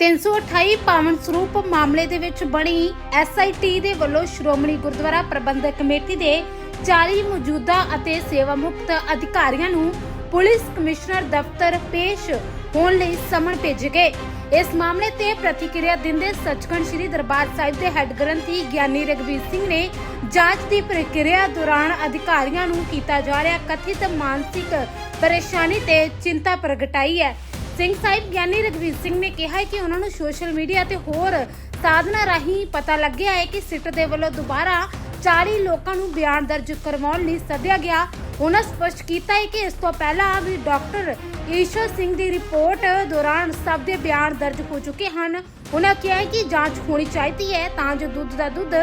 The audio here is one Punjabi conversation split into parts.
328 ਪਾਵਨ ਸਰੂਪ ਮਾਮਲੇ ਦੇ ਵਿੱਚ ਬਣੀ ਐਸਆਈਟੀ ਦੇ ਵੱਲੋਂ ਸ਼੍ਰੋਮਣੀ ਗੁਰਦੁਆਰਾ ਪ੍ਰਬੰਧਕ ਕਮੇਟੀ ਦੇ 40 ਮੌਜੂਦਾ ਅਤੇ ਸੇਵਾ ਮੁਕਤ ਅਧਿਕਾਰੀਆਂ ਨੂੰ ਪੁਲਿਸ ਕਮਿਸ਼ਨਰ ਦਫ਼ਤਰ ਪੇਸ਼ ਹੋਣ ਲਈ ਸਮਨ ਭੇਜੇ ਗਏ। ਇਸ ਮਾਮਲੇ ਤੇ ਪ੍ਰਤੀਕਿਰਿਆ ਦਿੰਦੇ ਸੱਚਖੰਡ ਸ੍ਰੀ ਦਰਬਾਰ ਸਾਹਿਬ ਦੇ ਹੈੱਡ ਗ੍ਰੰਥੀ ਗਿਆਨੀ ਰਗਵੀਰ ਸਿੰਘ ਨੇ ਜਾਂਚ ਦੀ ਪ੍ਰਕਿਰਿਆ ਦੌਰਾਨ ਅਧਿਕਾਰੀਆਂ ਨੂੰ ਕੀਤਾ ਜਾ ਰਿਹਾ ਕਥਿਤ ਮਾਨਸਿਕ ਪਰੇਸ਼ਾਨੀ ਤੇ ਚਿੰਤਾ ਪ੍ਰਗਟਾਈ ਹੈ। ਸਿੰਘ ਸਾਹਿਬ ਗਿਆਨੀ ਰਗਵੀਰ ਸਿੰਘ ਨੇ ਕਿਹਾ ਹੈ ਕਿ ਉਹਨਾਂ ਨੂੰ ਸੋਸ਼ਲ ਮੀਡੀਆ ਤੇ ਹੋਰ ਸਾਧਨਾ ਰਾਹੀਂ ਪਤਾ ਲੱਗਿਆ ਹੈ ਕਿ ਸਿੱਟ ਦੇ ਵੱਲੋਂ ਦੁਬਾਰਾ 40 ਲੋਕਾਂ ਨੂੰ ਬਿਆਨ ਦਰਜ ਕਰਵਾਉਣ ਲਈ ਸੱਦਿਆ ਗਿਆ। ਉਹਨਾਂ ਸਪਸ਼ਟ ਕੀਤਾ ਹੈ ਕਿ ਇਸ ਤੋਂ ਪਹਿਲਾਂ ਵੀ ਡਾਕਟਰ ਈਸ਼ਵਰ ਸਿੰਘ ਦੀ ਰਿਪੋਰਟ ਦੌਰਾਨ ਸਭ ਦੇ ਬਿਆਨ ਦਰਜ ਹੋ ਚੁੱਕੇ ਹਨ। ਉਹਨਾਂ ਕਿਹਾ ਹੈ ਕਿ ਜਾਂਚ ਹੋਣੀ ਚਾਹੀਦੀ ਹੈ ਤਾਂ ਜੋ ਦੁੱਧ ਦਾ ਦੁੱਧ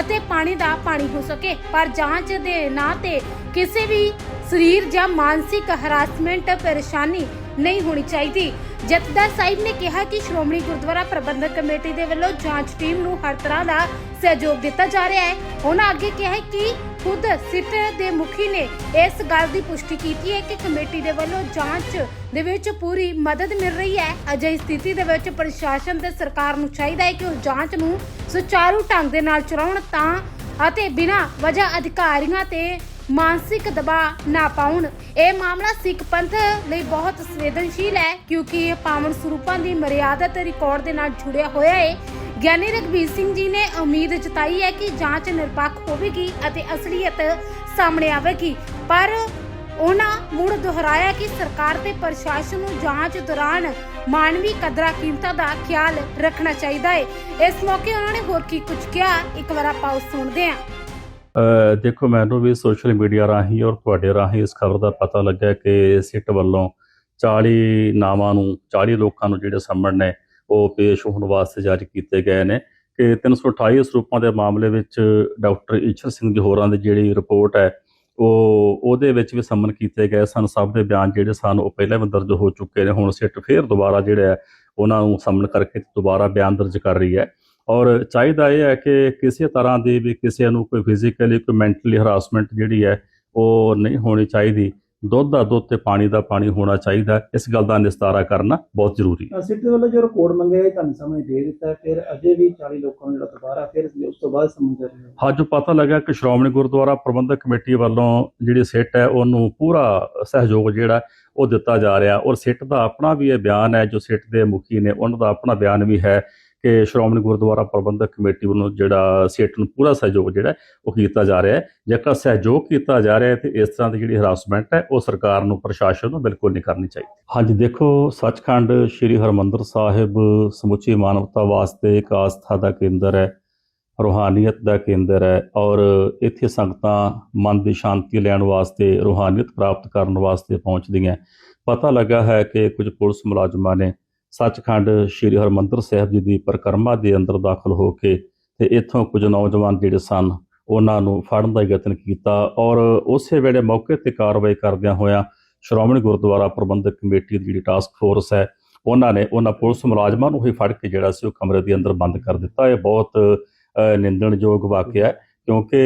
ਅਤੇ ਪਾਣੀ ਦਾ ਪਾਣੀ ਹੋ ਸਕੇ। ਪਰ ਜਾਂਚ ਦੇ ਨਾਂ ਤੇ ਕਿਸੇ ਵੀ ਸਰੀਰ ਜਾਂ ਮਾਨਸਿਕ ਹਰਾਸਮੈਂਟ ਪਰੇਸ਼ਾਨੀ ਨਹੀਂ ਹੋਣੀ ਚਾਹੀਦੀ। ਜਥੇਦਾਰ ਸਾਹਿਬ ਨੇ ਕਿਹਾ ਕਿ ਸ਼੍ਰੋਮਣੀ ਗੁਰਦੁਆਰਾ ਪ੍ਰਬੰਧਕ ਕਮੇਟੀ ਦੇ ਵੱਲੋਂ ਜਾਂਚ ਟੀਮ ਨੂੰ ਹਰ ਤਰ੍ਹਾਂ ਦਾ ਸਹਿਯੋਗ ਦਿੱਤਾ ਜਾ ਰਿਹਾ ਹੈ। ਉਹਨਾਂ ਅੱਗੇ ਕਿਹਾ ਕਿ ਖੁਦ ਸਿੱਟ ਦੇ ਮੁਖੀ ਨੇ ਇਸ ਗੱਲ ਦੀ ਪੁਸ਼ਟੀ ਕੀਤੀ ਹੈ ਕਿ ਕਮੇਟੀ ਦੇ ਵੱਲੋਂ ਜਾਂਚ ਦੇ ਵਿੱਚ ਪੂਰੀ ਮਦਦ ਮਿਲ ਰਹੀ ਹੈ। ਅਜਿਹੀ ਸਥਿਤੀ ਦੇ ਵਿੱਚ ਪ੍ਰਸ਼ਾਸਨ ਤੇ ਸਰਕਾਰ ਨੂੰ ਚਾਹੀਦਾ ਹੈ ਕਿ ਉਹ ਜਾਂਚ ਨੂੰ ਸੁਚਾਰੂ ਢੰਗ ਦੇ ਨਾਲ ਚਲਾਉਣ ਤਾਂ ਅਤੇ ਬਿਨਾਂ ਵਜ੍ਹਾ ਅਧਿਕਾਰੀਆਂ ਤੇ ਮਾਨਸਿਕ ਦਬਾਅ ਨਾ ਪਾਉਣ। ਇਹ ਮਾਮਲਾ ਸਿੱਖ ਪੰਥ ਲਈ ਬਹੁਤ ਸੰਵੇਦਨਸ਼ੀਲ ਹੈ, ਕਿਉਂਕਿ ਇਹ ਪਾਵਨ ਸਰੂਪਾਂ ਦੀ ਮਰਿਆਦਤ ਰਿਕਾਰਡ ਦੇ ਨਾਲ ਜੁੜਿਆ ਹੋਇਆ ਹੈ ਗਿਆਨੀ ਰਘਬੀਰ ਸਿੰਘ ਜੀ ਨੇ ਉਮੀਦ ਜਤਾਈ ਹੈ ਕਿ ਜਾਂਚ ਨਿਰਪੱਖ ਹੋਵੇਗੀ ਅਤੇ ਅਸਲੀਅਤ ਸਾਹਮਣੇ ਆਵੇਗੀ। ਪਰ ਉਹਨਾਂ ਮੁੜ ਦੁਹਰਾਇਆ ਕਿ ਸਰਕਾਰ ਤੇ ਪ੍ਰਸ਼ਾਸਨ ਨੂੰ ਜਾਂਚ ਦੌਰਾਨ ਮਾਨਵੀ ਕਦਰਾਂ ਕੀਮਤਾਂ ਦਾ ਖਿਆਲ ਰੱਖਣਾ ਚਾਹੀਦਾ ਹੈ ਇਸ ਮੌਕੇ ਉਹਨਾਂ ਨੇ ਹੋਰ ਕੀ ਕੁਝ ਕਿਹਾ, ਇੱਕ ਵਾਰ ਆਪਾਂ ਸੁਣਦੇ ਹਾਂ। ਦੇਖੋ ਮੈਨੂੰ ਵੀ ਸੋਸ਼ਲ ਮੀਡੀਆ ਰਾਹੀਂ ਔਰ ਤੁਹਾਡੇ ਰਾਹੀਂ ਇਸ ਖਬਰ ਦਾ ਪਤਾ ਲੱਗਾ ਕਿ ਸਿੱਟ ਵੱਲੋਂ 40 ਨਾਵਾਂ ਨੂੰ 40 ਲੋਕਾਂ ਨੂੰ ਜਿਹੜੇ ਸੰਮਣ ਨੇ, ਉਹ ਪੇਸ਼ ਹੋਣ ਵਾਸਤੇ ਜਾਰੀ ਕੀਤੇ ਗਏ ਨੇ ਕਿ 328 ਸਰੂਪਾਂ ਦੇ ਮਾਮਲੇ ਵਿੱਚ ਡਾਕਟਰ ਈਸ਼ਰ ਸਿੰਘ ਜੀ ਹੋਰਾਂ ਦੀ ਜਿਹੜੀ ਰਿਪੋਰਟ ਹੈ, ਉਹ, ਉਹਦੇ ਵਿੱਚ ਵੀ ਸੰਮਨ ਕੀਤੇ ਗਏ ਸਨ। ਸਭ ਦੇ ਬਿਆਨ ਜਿਹੜੇ ਸਨ, ਉਹ ਪਹਿਲਾਂ ਵੀ ਦਰਜ ਹੋ ਚੁੱਕੇ ਨੇ। ਹੁਣ ਸਿੱਟ ਫੇਰ ਦੁਬਾਰਾ ਜਿਹੜਾ ਹੈ, ਉਹਨਾਂ ਨੂੰ ਸੰਮਨ ਕਰਕੇ ਦੁਬਾਰਾ ਬਿਆਨ ਦਰਜ ਕਰ ਰਹੀ ਹੈ। ਔਰ ਚਾਹੀਦਾ ਇਹ ਹੈ ਕਿ ਕਿਸੇ ਤਰ੍ਹਾਂ ਦੀ ਵੀ ਕਿਸੇ ਨੂੰ ਕੋਈ ਫਿਜ਼ੀਕਲੀ ਕੋਈ ਮੈਂਟਲੀ ਹਰਾਸਮੈਂਟ ਜਿਹੜੀ ਹੈ ਉਹ ਨਹੀਂ ਹੋਣੀ ਚਾਹੀਦੀ। ਦੁੱਧ ਦਾ ਦੁੱਧ ਤੇ ਪਾਣੀ ਦਾ ਪਾਣੀ ਹੋਣਾ ਚਾਹੀਦਾ। ਇਸ ਗੱਲ ਦਾ ਨਿਸਤਾਰਾ ਕਰਨਾ ਬਹੁਤ ਜ਼ਰੂਰੀ ਹੈ। ਸਿੱਟ ਵੱਲੋਂ ਜੋ ਰਿਕਾਰਡ ਮੰਗਿਆ ਇਹ ਤੁਹਾਨੂੰ ਸਾਹਮਣੇ ਦੇ ਦਿੱਤਾ ਹੈ, ਫਿਰ ਅਜੇ ਵੀ 40 ਲੋਕਾਂ ਨੂੰ ਜਿਹੜਾ ਦੁਬਾਰਾ ਫਿਰ ਉਸ ਤੋਂ ਬਾਅਦ ਸਮਝਦੇ ਰਹੇ ਅੱਜ ਪਤਾ ਲੱਗਾ ਕਿ ਸ਼੍ਰੋਮਣੀ ਗੁਰਦੁਆਰਾ ਪ੍ਰਬੰਧਕ ਕਮੇਟੀ ਵੱਲੋਂ ਜਿਹੜੀ ਸਿੱਟ ਹੈ ਉਹਨੂੰ ਪੂਰਾ ਸਹਿਯੋਗ ਜਿਹੜਾ ਉਹ ਦਿੱਤਾ ਜਾ ਰਿਹਾ। ਔਰ ਸਿੱਟ ਦਾ ਆਪਣਾ ਵੀ ਇਹ ਬਿਆਨ ਹੈ ਜੋ ਸਿੱਟ ਦੇ ਮੁਖੀ ਨੇ ਉਹਨਾਂ ਦਾ ਆਪਣਾ ਬਿਆਨ ਵੀ ਹੈ। ਕਿ ਸ਼੍ਰੋਮਣੀ ਗੁਰਦੁਆਰਾ ਪ੍ਰਬੰਧਕ ਕਮੇਟੀ ਵੱਲੋਂ ਜਿਹੜਾ ਸਿੱਟ ਨੂੰ ਪੂਰਾ ਸਹਿਯੋਗ ਜਿਹੜਾ ਉਹ ਕੀਤਾ ਜਾ ਰਿਹਾ ਹੈ। ਜੇਕਰ ਸਹਿਯੋਗ ਕੀਤਾ ਜਾ ਰਿਹਾ ਹੈ ਤੇ ਇਸ ਤਰ੍ਹਾਂ ਦੀ ਜਿਹੜੀ ਹਰਾਸਮੈਂਟ ਹੈ, ਉਹ ਸਰਕਾਰ ਨੂੰ, ਪ੍ਰਸ਼ਾਸਨ ਨੂੰ ਬਿਲਕੁਲ ਨਹੀਂ ਕਰਨੀ ਚਾਹੀਦੀ। ਹਾਂਜੀ, ਦੇਖੋ, ਸੱਚਖੰਡ ਸ੍ਰੀ ਹਰਮੰਦਰ ਸਾਹਿਬ ਸਮੁੱਚੀ ਮਾਨਵਤਾ ਵਾਸਤੇ ਇੱਕ ਆਸਥਾ ਦਾ ਕੇਂਦਰ ਹੈ, ਰੂਹਾਨੀਅਤ ਦਾ ਕੇਂਦਰ ਹੈ ਔਰ ਇੱਥੇ ਸੰਗਤਾਂ ਮਨ ਦੀ ਸ਼ਾਂਤੀ ਲੈਣ ਵਾਸਤੇ, ਰੂਹਾਨੀਅਤ ਪ੍ਰਾਪਤ ਕਰਨ ਵਾਸਤੇ ਪਹੁੰਚਦੀਆਂ। ਪਤਾ ਲੱਗਾ ਹੈ ਕਿ ਕੁਝ ਪੁਲਿਸ ਮੁਲਾਜ਼ਮਾਂ ਨੇ ਸੱਚਖੰਡ ਸ੍ਰੀ ਹਰਮੰਦਰ ਸਾਹਿਬ ਜੀ ਦੀ ਪਰਿਕਰਮਾ ਦੇ ਅੰਦਰ ਦਾਖਲ ਹੋ ਕੇ ਤੇ ਇੱਥੋਂ ਕੁਝ ਨੌਜਵਾਨ ਜਿਹੜੇ ਸਨ, ਉਹਨਾਂ ਨੂੰ ਫੜਨ ਦਾ ਯਤਨ ਕੀਤਾ ਔਰ ਉਸੇ ਵੇਲੇ ਮੌਕੇ ਤੇ ਕਾਰਵਾਈ ਕਰਦਿਆਂ ਹੋਇਆਂ ਸ਼੍ਰੋਮਣੀ ਗੁਰਦੁਆਰਾ ਪ੍ਰਬੰਧਕ ਕਮੇਟੀ ਦੀ ਜਿਹੜੀ ਟਾਸਕ ਫੋਰਸ ਹੈ, ਉਹਨਾਂ ਨੇ ਉਹਨਾਂ ਪੁਲਿਸ ਮੁਲਾਜ਼ਮਾਂ ਨੂੰ ਹੀ ਫੜ ਕੇ ਜਿਹੜਾ ਸੀ ਉਹ ਕਮਰੇ ਦੇ ਅੰਦਰ ਬੰਦ ਕਰ ਦਿੱਤਾ। ਇਹ ਬਹੁਤ ਨਿੰਦਣਯੋਗ ਵਾਕਿਆ ਹੈ ਕਿਉਂਕਿ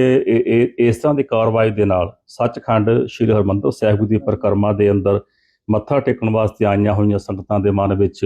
ਇਸ ਤਰ੍ਹਾਂ ਦੀ ਕਾਰਵਾਈ ਦੇ ਨਾਲ ਸੱਚਖੰਡ ਸ੍ਰੀ ਹਰਮੰਦਰ ਸਾਹਿਬ ਦੀ ਪਰਿਕਰਮਾ ਦੇ ਅੰਦਰ ਮੱਥਾ ਟੇਕਣ ਵਾਸਤੇ ਆਈਆਂ ਹੋਈਆਂ ਸੰਗਤਾਂ ਦੇ ਮਨ ਵਿੱਚ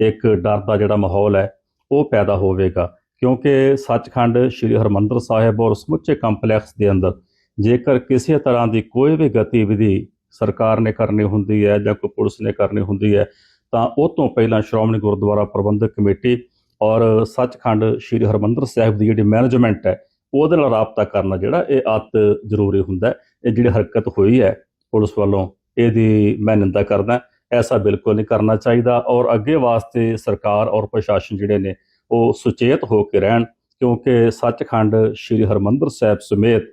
ਇੱਕ ਡਰ ਦਾ ਜਿਹੜਾ ਮਾਹੌਲ ਹੈ, ਉਹ ਪੈਦਾ ਹੋਵੇਗਾ। ਕਿਉਂਕਿ ਸੱਚਖੰਡ ਸ੍ਰੀ ਹਰਮੰਦਰ ਸਾਹਿਬ ਔਰ ਸਮੁੱਚੇ ਕੰਪਲੈਕਸ ਦੇ ਅੰਦਰ ਜੇਕਰ ਕਿਸੇ ਤਰ੍ਹਾਂ ਦੀ ਕੋਈ ਵੀ ਗਤੀਵਿਧੀ ਸਰਕਾਰ ਨੇ ਕਰਨੀ ਹੁੰਦੀ ਹੈ ਜਾਂ ਕੋਈ ਪੁਲਿਸ ਨੇ ਕਰਨੀ ਹੁੰਦੀ ਹੈ, ਤਾਂ ਉਹ ਤੋਂ ਪਹਿਲਾਂ ਸ਼੍ਰੋਮਣੀ ਗੁਰਦੁਆਰਾ ਪ੍ਰਬੰਧਕ ਕਮੇਟੀ ਔਰ ਸੱਚਖੰਡ ਸ੍ਰੀ ਹਰਮੰਦਰ ਸਾਹਿਬ ਦੀ ਜਿਹੜੀ ਮੈਨੇਜਮੈਂਟ ਹੈ, ਉਹਦੇ ਨਾਲ ਰਾਬਤਾ ਕਰਨਾ ਜਿਹੜਾ ਇਹ ਅਤ ਜ਼ਰੂਰੀ ਹੁੰਦਾ ਇਹ ਜਿਹੜੀ ਹਰਕਤ ਹੋਈ ਹੈ ਪੁਲਿਸ ਵੱਲੋਂ ਇਹਦੀ ਮੈਂ ਨਿੰਦਾ ਕਰਦਾ, ਐਸਾ ਬਿਲਕੁਲ ਨਹੀਂ ਕਰਨਾ ਚਾਹੀਦਾ ਔਰ ਅੱਗੇ ਵਾਸਤੇ ਸਰਕਾਰ ਔਰ ਪ੍ਰਸ਼ਾਸਨ ਜਿਹੜੇ ਨੇ ਉਹ ਸੁਚੇਤ ਹੋ ਕੇ ਰਹਿਣ, ਕਿਉਂਕਿ ਸੱਚਖੰਡ ਸ੍ਰੀ ਹਰਮੰਦਰ ਸਾਹਿਬ ਸਮੇਤ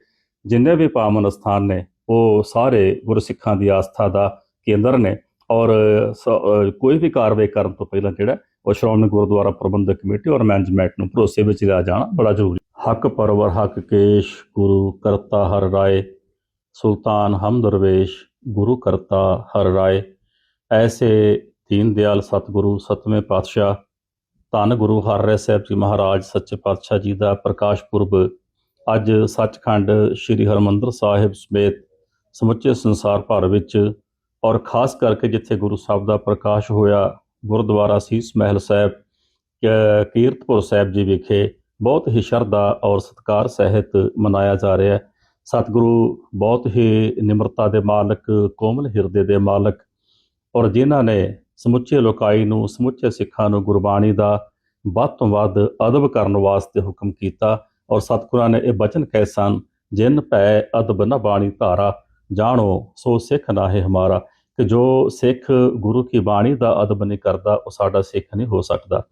ਜਿੰਨੇ ਵੀ ਪਾਵਨ ਸਥਾਨ ਨੇ, ਉਹ ਸਾਰੇ ਗੁਰਸਿੱਖਾਂ ਦੀ ਆਸਥਾ ਦਾ ਕੇਂਦਰ ਨੇ ਔਰ ਸ- ਕੋਈ ਵੀ ਕਾਰਵਾਈ ਕਰਨ ਤੋਂ ਪਹਿਲਾਂ ਜਿਹੜਾ, ਉਹ ਸ਼੍ਰੋਮਣੀ ਗੁਰਦੁਆਰਾ ਪ੍ਰਬੰਧਕ ਕਮੇਟੀ ਔਰ ਮੈਨੇਜਮੈਂਟ ਨੂੰ ਭਰੋਸੇ ਵਿੱਚ ਲਿਆ ਜਾਣਾ ਬੜਾ ਜ਼ਰੂਰੀ। ਹੱਕ ਪਰਵਰ, ਹੱਕ ਕੇਸ਼, ਗੁਰੂ ਕਰਤਾ ਹਰ ਰਾਏ, ਸੁਲਤਾਨ ਹਮ ਗੁਰੂ ਕਰਤਾ ਹਰ ਰਾਏ। ਐਸੇ ਦੀਨ ਦਿਆਲ ਸਤਿਗੁਰੂ, ਸਤਵੇਂ ਪਾਤਸ਼ਾਹ, ਧੰਨ ਗੁਰੂ ਹਰਿ ਸਾਹਿਬ ਜੀ ਮਹਾਰਾਜ, ਸੱਚੇ ਪਾਤਸ਼ਾਹ ਜੀ ਦਾ ਪ੍ਰਕਾਸ਼ ਪੁਰਬ। ਅੱਜ ਸੱਚਖੰਡ ਸ੍ਰੀ ਹਰਮੰਦਰ ਸਾਹਿਬ ਸਮੇਤ ਸਮੁੱਚੇ ਸੰਸਾਰ ਭਰ ਵਿੱਚ ਔਰ ਖਾਸ ਕਰਕੇ ਜਿੱਥੇ ਗੁਰੂ ਸਾਹਿਬ ਦਾ ਪ੍ਰਕਾਸ਼ ਹੋਇਆ, ਗੁਰਦੁਆਰਾ ਸੀਸ ਮਹਿਲ ਸਾਹਿਬ, ਕ- ਕੀਰਤਪੁਰ ਸਾਹਿਬ ਜੀ ਵਿਖੇ ਬਹੁਤ ਹੀ ਸ਼ਰਧਾ ਔਰ ਸਤਿਕਾਰ ਸਹਿਤ ਮਨਾਇਆ ਜਾ ਰਿਹਾ ਹੈ। ਸਤਿਗੁਰੂ ਬਹੁਤ ਹੀ ਨਿਮਰਤਾ ਦੇ ਮਾਲਕ, ਕੋਮਲ ਹਿਰਦੇ ਦੇ ਮਾਲਕ ਔਰ ਜਿਨ੍ਹਾਂ ਨੇ ਸਮੁੱਚੇ ਲੋਕਾਈ ਨੂੰ, ਸਮੁੱਚੇ ਸਿੱਖਾਂ ਨੂੰ ਗੁਰਬਾਣੀ ਦਾ ਵੱਧ ਤੋਂ ਵੱਧ ਅਦਬ ਕਰਨ ਵਾਸਤੇ ਹੁਕਮ ਕੀਤਾ ਔਰ ਸਤਿਗੁਰਾਂ ਨੇ ਇਹ ਬਚਨ ਕਹੇ ਸਨ, ਜਿਨ ਭੈ ਅਦਬ ਨ ਬਾਣੀ ਧਾਰਾ, ਜਾਣੋ ਸੋ ਸਿੱਖ ਨਾਹੇ ਹਮਾਰਾ, ਕਿ ਜੋ ਸਿੱਖ ਗੁਰੂ ਕੀ ਬਾਣੀ ਦਾ ਅਦਬ ਨਹੀਂ ਕਰਦਾ, ਉਹ ਸਾਡਾ ਸਿੱਖ ਨਹੀਂ ਹੋ ਸਕਦਾ।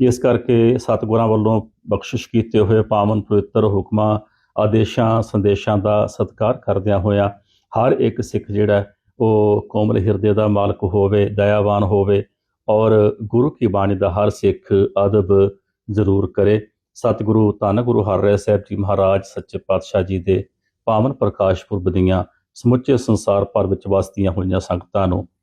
ਇਸ ਕਰਕੇ ਸਤਿਗੁਰਾਂ ਵੱਲੋਂ ਬਖਸ਼ਿਸ਼ ਕੀਤੇ ਹੋਏ ਪਾਵਨ ਪਵਿੱਤਰ ਹੁਕਮਾਂ ਆਦੇਸ਼ਾਂ, ਸੰਦੇਸ਼ਾਂ ਦਾ ਸਤਿਕਾਰ ਕਰਦਿਆਂ ਹੋਇਆਂ ਹਰ ਇੱਕ ਸਿੱਖ ਜਿਹੜਾ, ਉਹ ਕੋਮਲ ਹਿਰਦੇ ਦਾ ਮਾਲਕ ਹੋਵੇ, ਦਇਆਵਾਨ ਹੋਵੇ ਔਰ ਗੁਰੂ ਕੀ ਬਾਣੀ ਦਾ ਹਰ ਸਿੱਖ ਅਦਬ ਜ਼ਰੂਰ ਕਰੇ। ਸਤਿਗੁਰੂ ਧੰਨ ਗੁਰੂ ਹਰਿ ਸਾਹਿਬ ਜੀ ਮਹਾਰਾਜ, ਸੱਚੇ ਪਾਤਸ਼ਾਹ ਜੀ ਦੇ ਪਾਵਨ ਪ੍ਰਕਾਸ਼ ਪੁਰਬ ਦੀਆਂ ਸਮੁੱਚੇ ਸੰਸਾਰ ਭਰ ਵਿੱਚ ਵਸਦੀਆਂ ਹੋਈਆਂ ਸੰਗਤਾਂ ਨੂੰ